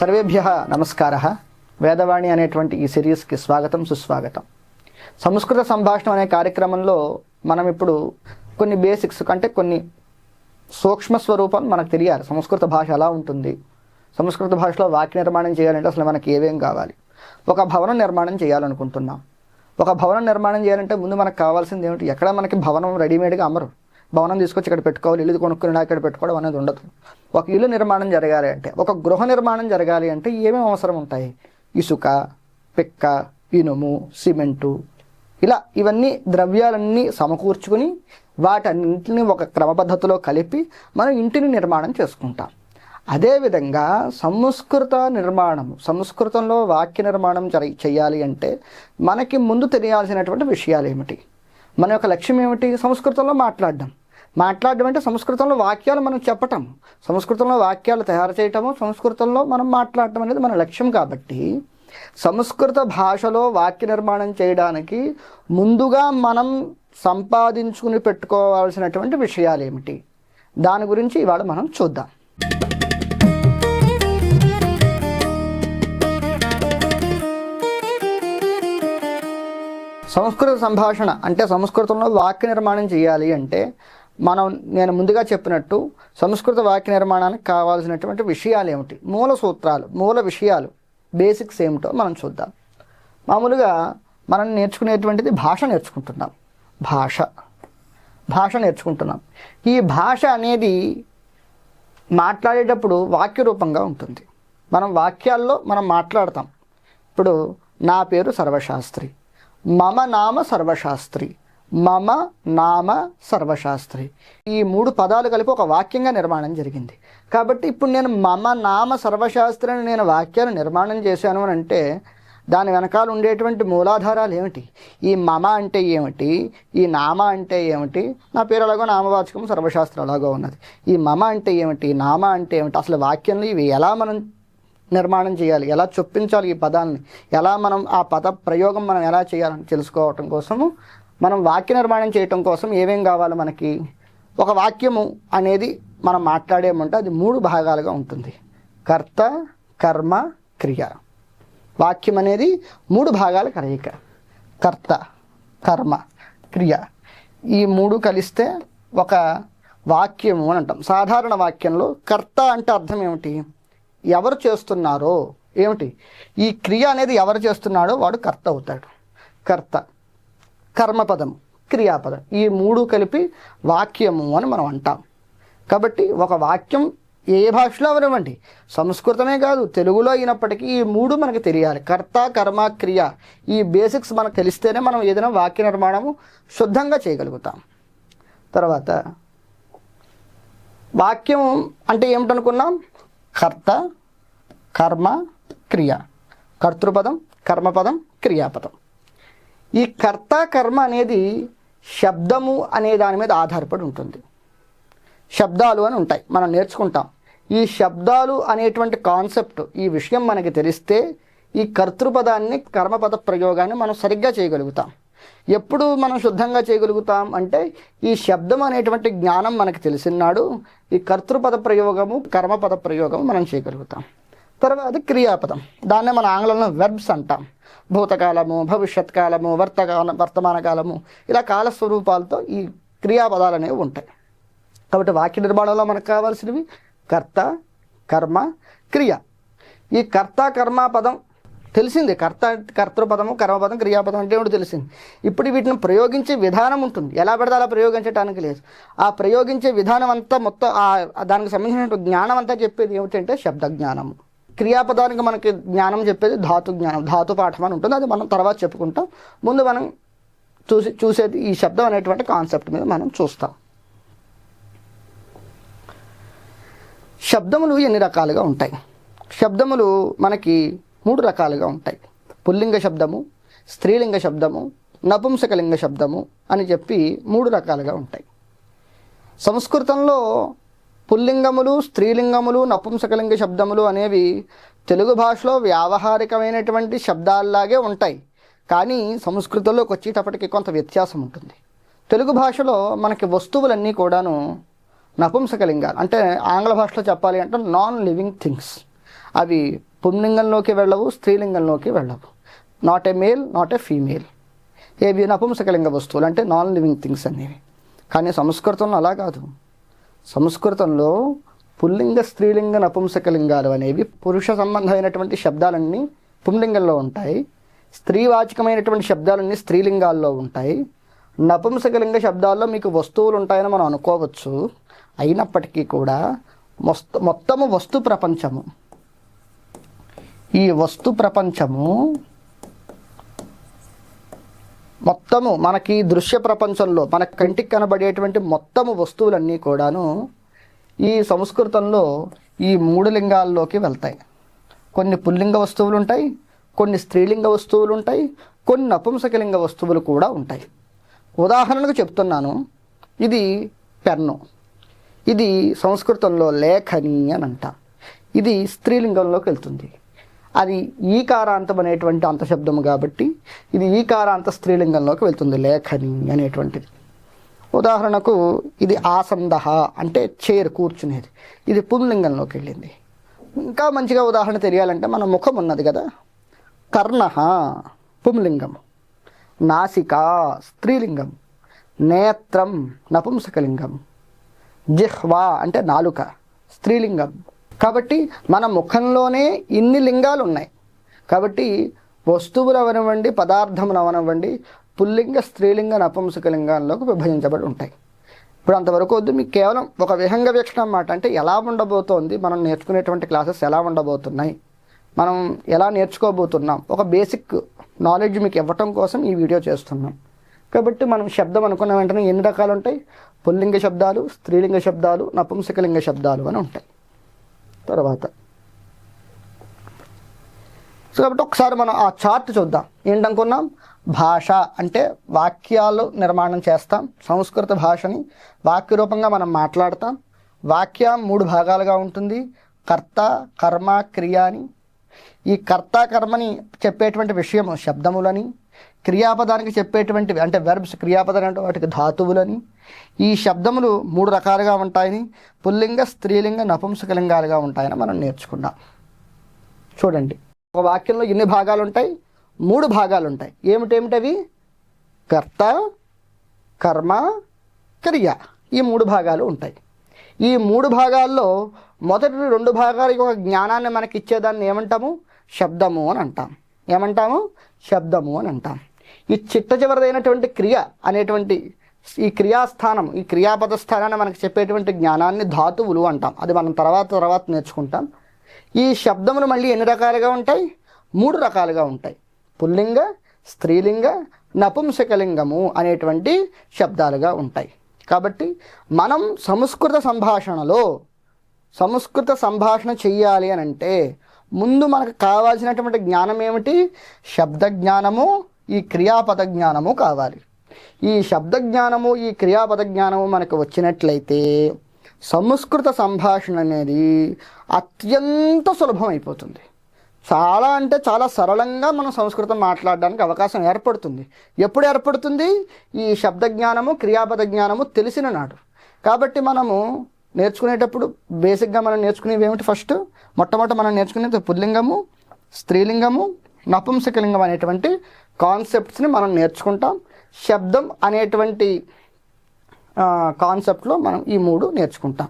సర్వేభ్య నమస్కార. వేదవాణి అనేటువంటి ఈ సిరీస్కి స్వాగతం సుస్వాగతం. సంస్కృత సంభాషణ అనే కార్యక్రమంలో మనం ఇప్పుడు కొన్ని బేసిక్స్ అంటే కొన్ని సూక్ష్మ స్వరూపం మనకు తెలియాలి. సంస్కృత భాష ఎలా ఉంటుంది? సంస్కృత భాషలో వాక్య నిర్మాణం చేయాలంటే అసలు మనకి ఏమేం కావాలి? ఒక భవనం నిర్మాణం చేయాలనుకుంటున్నాం. ఒక భవనం నిర్మాణం చేయాలంటే ముందు మనకు కావాల్సింది ఏమిటి? ఎక్కడ మనకి భవనం రెడీమేడ్గా అమరు? భవనం తీసుకొచ్చి ఇక్కడ పెట్టుకోవాలి ఇల్లు కొనుక్కుని ఇక్కడ పెట్టుకోవడం అనేది ఉండదు. ఒక ఇల్లు నిర్మాణం జరగాలి అంటే ఒక గృహ నిర్మాణం జరగాలి అంటే ఏమేమి అవసరం ఉంటాయి? ఇసుక పిక్క ఇనుము సిమెంటు. ఇలా ఇవన్నీ ద్రవ్యాలన్నీ సమకూర్చుకుని వాటన్నింటిని ఒక క్రమ పద్ధతిలో కలిపి మనం ఇంటిని నిర్మాణం చేసుకుంటాం. అదేవిధంగా సంస్కృత నిర్మాణం సంస్కృతంలో వాక్య నిర్మాణం జరి చేయాలి అంటే మనకి ముందు తెలియాల్సినటువంటి విషయాలు ఏమిటి మన యొక్క లక్ష్యం ఏమిటి? సంస్కృతంలో మాట్లాడడం. మాట్లాడడం అంటే సంస్కృతంలో వాక్యాలు మనం చెప్పటం. సంస్కృతంలో వాక్యాలు తయారు చేయటము సంస్కృతంలో మనం మాట్లాడటం అనేది మన లక్ష్యం కాబట్టి సంస్కృత భాషలో వాక్య నిర్మాణం చేయడానికి ముందుగా మనం సంపాదించుకుని పెట్టుకోవాల్సినటువంటి విషయాలు ఏమిటి? దాని గురించి ఇవాళ మనం చూద్దాం. సంస్కృత సంభాషణ అంటే సంస్కృతంలో వాక్య నిర్మాణం చేయాలి అంటే మనం నేను ముందుగా చెప్పినట్టు సంస్కృత వాక్య నిర్మాణానికి కావాల్సినటువంటి విషయాలు ఏమిటి? మూల సూత్రాలు మూల విషయాలు బేసిక్స్ ఏమిటో మనం చూద్దాం. మామూలుగా మనం నేర్చుకునేటువంటిది భాష నేర్చుకుంటున్నాం. భాష. భాష నేర్చుకుంటున్నాం. ఈ భాష అనేది మాట్లాడేటప్పుడు వాక్య రూపంగా ఉంటుంది. మనం వాక్యాల్లో మనం మాట్లాడతాం. ఇప్పుడు నా పేరు సర్వశాస్త్రి. మమ నామ సర్వశాస్త్రి. మమ నామ సర్వశాస్త్రి. ఈ మూడు పదాలు కలిపి ఒక వాక్యంగా నిర్మాణం జరిగింది. కాబట్టి ఇప్పుడు నేను మమ నామ సర్వశాస్త్రి అని నేను వాక్యాన్ని నిర్మాణం చేశాను అని అంటే దాని వెనకాల ఉండేటువంటి మూలాధారాలు ఏమిటి? ఈ మమ అంటే ఏమిటి? ఈ నామ అంటే ఏమిటి? నా పేరు అలాగో నామవాచకం సర్వశాస్త్రం అలాగో ఉన్నది. ఈ మమ అంటే ఏమిటి? నామ అంటే ఏమిటి? అసలు వాక్యంలో ఇవి ఎలా మనం నిర్మాణం చేయాలి? ఎలా చొప్పించాలి ఈ పదాలని? ఎలా మనం ఆ పద ప్రయోగం మనం ఎలా చేయాలని తెలుసుకోవటం కోసము మనం వాక్య నిర్మాణం చేయటం కోసం ఏమేం కావాలి మనకి? ఒక వాక్యము అనేది మనం మాట్లాడేమంటే అది మూడు భాగాలుగా ఉంటుంది. కర్త కర్మ క్రియ. వాక్యం అనేది మూడు భాగాల కలయిక. కర్త కర్మ క్రియ. ఈ మూడు కలిస్తే ఒక వాక్యము అని అంటాం. సాధారణ వాక్యంలో కర్త అంటే అర్థం ఏమిటి? ఎవరు చేస్తున్నారో? ఏమిటి? ఈ క్రియ అనేది ఎవరు చేస్తున్నాడో వాడు కర్త అవుతాడు. కర్త. కర్మపదం క్రియాపదం. ఈ మూడు కలిపి వాక్యము అని మనం అంటాం. కాబట్టి ఒక వాక్యం ఏ భాషలో అవనివ్వండి సంస్కృతమే కాదు తెలుగులో అయినప్పటికీ ఈ మూడు మనకు తెలియాలి. కర్త కర్మ క్రియ ఈ బేసిక్స్ మనకు తెలిస్తేనే మనం ఏదైనా వాక్య నిర్మాణము శుద్ధంగా చేయగలుగుతాం. తర్వాత వాక్యం అంటే ఏమిటనుకున్నాం? కర్త కర్మ క్రియ. కర్తృపదం కర్మపదం క్రియాపదం. ఈ కర్త కర్మ అనేది శబ్దము అనే దాని మీద ఆధారపడి ఉంటుంది. శబ్దాలు అని ఉంటాయి. మనం నేర్చుకుంటాం. ఈ శబ్దాలు అనేటువంటి కాన్సెప్ట్ ఈ విషయం మనకి తెలిస్తే ఈ కర్తృపదాన్ని కర్మపద ప్రయోగాన్ని మనం సరిగ్గా చేయగలుగుతాం. ఎప్పుడు మనం శుద్ధంగా చేయగలుగుతాం అంటే ఈ శబ్దం అనేటువంటి జ్ఞానం మనకి తెలిసినాడు. ఈ కర్తృపద ప్రయోగము కర్మపద ప్రయోగము మనం చేయగలుగుతాం. తర్వాత క్రియాపదం. దాన్నే మన ఆంగ్లంలో వెర్బ్స్ అంటాం. భూతకాలము భవిష్యత్ కాలము వర్తకాల వర్తమాన కాలము ఇలా కాల స్వరూపాలతో ఈ క్రియాపదాలు అనేవి ఉంటాయి. కాబట్టి వాక్య నిర్మాణంలో మనకు కావాల్సినవి కర్త కర్మ క్రియ. ఈ కర్త కర్మ పదం తెలిసింది. కర్త కర్తృపదము కర్మపదం క్రియాపదం అంటే ఏమిటి తెలిసింది. ఇప్పుడు వీటిని ప్రయోగించే విధానం ఉంటుంది. ఎలా పడితే అలా ప్రయోగించడానికి లేదు. ఆ ప్రయోగించే విధానం అంతా మొత్తం ఆ దానికి సంబంధించిన జ్ఞానం అంతా చెప్పేది ఏమిటంటే శబ్ద జ్ఞానము క్రియాపదానికి మనకి జ్ఞానం చెప్పేది ధాతు జ్ఞానం ధాతు పాఠం అని ఉంటుంది. అది మనం తర్వాత చెప్పుకుంటాం. ముందు మనం చూసి చూసేది ఈ శబ్దం అనేటువంటి కాన్సెప్ట్ మీద మనం చూస్తాం. శబ్దములు ఎన్ని రకాలుగా ఉంటాయి? శబ్దములు మనకి మూడు రకాలుగా ఉంటాయి. పుల్లింగ శబ్దము స్త్రీలింగ శబ్దము నపుంసకలింగ శబ్దము అని చెప్పి మూడు రకాలుగా ఉంటాయి. సంస్కృతంలో పుల్లింగములు స్త్రీలింగములు నపుంసకలింగ శబ్దములు అనేవి తెలుగు భాషలో వ్యావహారికమైనటువంటి శబ్దాల్లాగే ఉంటాయి. కానీ సంస్కృతంలోకి వచ్చేటప్పటికి కొంత వ్యత్యాసం ఉంటుంది. తెలుగు భాషలో మనకి వస్తువులన్నీ కూడాను నపుంసకలింగాలు. అంటే ఆంగ్ల భాషలో చెప్పాలి అంటే నాన్ లివింగ్ థింగ్స్ అవి పుంలింగంలోకి వెళ్ళవు స్త్రీలింగంలోకి వెళ్ళవు. Not a male not a female ఏవి నపుంసకలింగ వస్తువులు అంటే నాన్ లివింగ్ థింగ్స్ అనేవి. కానీ సంస్కృతంలో అలా కాదు. సంస్కృతంలో పుల్లింగ స్త్రీలింగ నపుంసకలింగాలు అనేవి పురుష సంబంధమైనటువంటి శబ్దాలన్నీ పుంలింగంలో ఉంటాయి. స్త్రీవాచకమైనటువంటి శబ్దాలన్నీ స్త్రీలింగాల్లో ఉంటాయి. నపుంసకలింగ శబ్దాల్లో మీకు వస్తువులు ఉంటాయని మనం అనుకోవచ్చు. అయినప్పటికీ కూడా మొస్త మొత్తము వస్తు ప్రపంచము. ఈ వస్తు ప్రపంచము మొత్తము మనకి దృశ్య ప్రపంచంలో మన కంటికి కనబడేటువంటి మొత్తము వస్తువులన్నీ కూడాను ఈ సంస్కృతంలో ఈ మూడు లింగాల్లోకి వెళ్తాయి. కొన్ని పుల్లింగ వస్తువులు ఉంటాయి కొన్ని స్త్రీలింగ వస్తువులు ఉంటాయి కొన్ని నపుంసకలింగ వస్తువులు కూడా ఉంటాయి. ఉదాహరణకు చెప్తున్నాను ఇది పెన్ను. ఇది సంస్కృతంలో లేఖని అని అంట ఇది స్త్రీలింగంలోకి వెళ్తుంది. అది ఈకారాంతం అనేటువంటి అంతశబ్దము కాబట్టి ఇది ఈకారాంత స్త్రీలింగంలోకి వెళ్తుంది లేఖని అనేటువంటిది. ఉదాహరణకు ఇది ఆసందహ అంటే చైర్ కూర్చునేది. ఇది పుంలింగంలోకి వెళ్ళింది. ఇంకా మంచిగా ఉదాహరణ తెలియాలంటే మన ముఖం ఉన్నది కదా. కర్ణ పుంలింగం నాసిక స్త్రీలింగం. నేత్రం నపుంసకలింగం. జిహ్వా అంటే నాలుక స్త్రీలింగం. కాబట్టి మన ముఖంలోనే ఇన్ని లింగాలు ఉన్నాయి కాబట్టి వస్తువులు అవనివ్వండి పదార్థములు అవనివ్వండి పుల్లింగ స్త్రీలింగ నపుంసక లింగాల్లోకి విభజించబడి ఉంటాయి. ఇప్పుడు అంతవరకు వద్దు మీకు కేవలం ఒక విహంగ వీక్షణ అన్నమాట. అంటే ఎలా ఉండబోతోంది మనం నేర్చుకునేటువంటి క్లాసెస్ ఎలా ఉండబోతున్నాయి మనం ఎలా నేర్చుకోబోతున్నాం ఒక బేసిక్ నాలెడ్జ్ మీకు ఇవ్వటం కోసం ఈ వీడియో చేస్తున్నాం. కాబట్టి మనం శబ్దం అనుకున్న వెంటనే ఎన్ని రకాలు ఉంటాయి? పుల్లింగ శబ్దాలు స్త్రీలింగ శబ్దాలు నపుంసకలింగ శబ్దాలు అని ఉంటాయి. తర్వాత. సో కాబట్టి ఒకసారి మనం ఆ చార్ట్ చూద్దాం. ఏంటనుకున్నాం? భాష అంటే వాక్యాలు నిర్మాణం చేస్తాం. సంస్కృత భాషని వాక్య రూపంగా మనం మాట్లాడతాం. వాక్యం మూడు భాగాలుగా ఉంటుంది. కర్త కర్మ క్రియ అని. ఈ కర్త కర్మని చెప్పేటువంటి విషయము శబ్దములని క్రియాపదానికి చెప్పేటువంటివి అంటే వెర్బ్స్ క్రియాపదాలు అంటే వాటికి ధాతువులని. ఈ శబ్దములు మూడు రకాలుగా ఉంటాయని పుల్లింగ స్త్రీలింగ నపుంసకలింగాలుగా ఉంటాయని మనం నేర్చుకున్నాం. చూడండి. ఒక వాక్యంలో ఎన్ని భాగాలు ఉంటాయి? మూడు భాగాలు ఉంటాయి. ఏమిటేమిటవి కర్త కర్మ క్రియ. ఈ మూడు భాగాలు ఉంటాయి. ఈ మూడు భాగాల్లో మొదటి రెండు భాగాలకి ఒక జ్ఞానాన్ని మనకి ఇచ్చేదాన్ని ఏమంటాము? శబ్దము అని అంటాం. ఏమంటాము? శబ్దము అని అంటాం. ఈ చిట్ట చివరిదైనటువంటి క్రియ అనేటువంటి ఈ క్రియాస్థానం ఈ క్రియాపద స్థానాన్ని మనకు చెప్పేటువంటి జ్ఞానాన్ని ధాతువులు అంటాం. అది మనం తర్వాత తర్వాత నేర్చుకుంటాం. ఈ శబ్దములు మళ్ళీ ఎన్ని రకాలుగా ఉంటాయి? మూడు రకాలుగా ఉంటాయి. పుల్లింగ స్త్రీలింగ నపుంసకలింగము అనేటువంటి శబ్దాలుగా ఉంటాయి. కాబట్టి మనం సంస్కృత సంభాషణలో సంస్కృత సంభాషణ చెయ్యాలి అని అంటే ముందు మనకు కావాల్సినటువంటి జ్ఞానం ఏమిటి? శబ్ద జ్ఞానము ఈ క్రియాపద జ్ఞానము కావాలి. ఈ శబ్ద జ్ఞానము ఈ క్రియాపద జ్ఞానము మనకు వచ్చినట్లయితే సంస్కృత సంభాషణ అనేది అత్యంత సులభం అయిపోతుంది. చాలా అంటే చాలా సరళంగా మనం సంస్కృతం మాట్లాడడానికి అవకాశం ఏర్పడుతుంది. ఎప్పుడు ఏర్పడుతుంది? ఈ శబ్ద జ్ఞానము క్రియాపద జ్ఞానము తెలిసిన నాడు. కాబట్టి మనము నేర్చుకునేటప్పుడు బేసిక్గా మనం నేర్చుకునేవి ఏమిటి ఫస్ట్? మొట్టమొదట మనం నేర్చుకునేది పుల్లింగము స్త్రీలింగము నపుంసకలింగం అనేటువంటి కాన్సెప్ట్స్ని మనం నేర్చుకుంటాం. శబ్దం అనేటువంటి కాన్సెప్ట్లో మనం ఈ మూడు నేర్చుకుంటాం.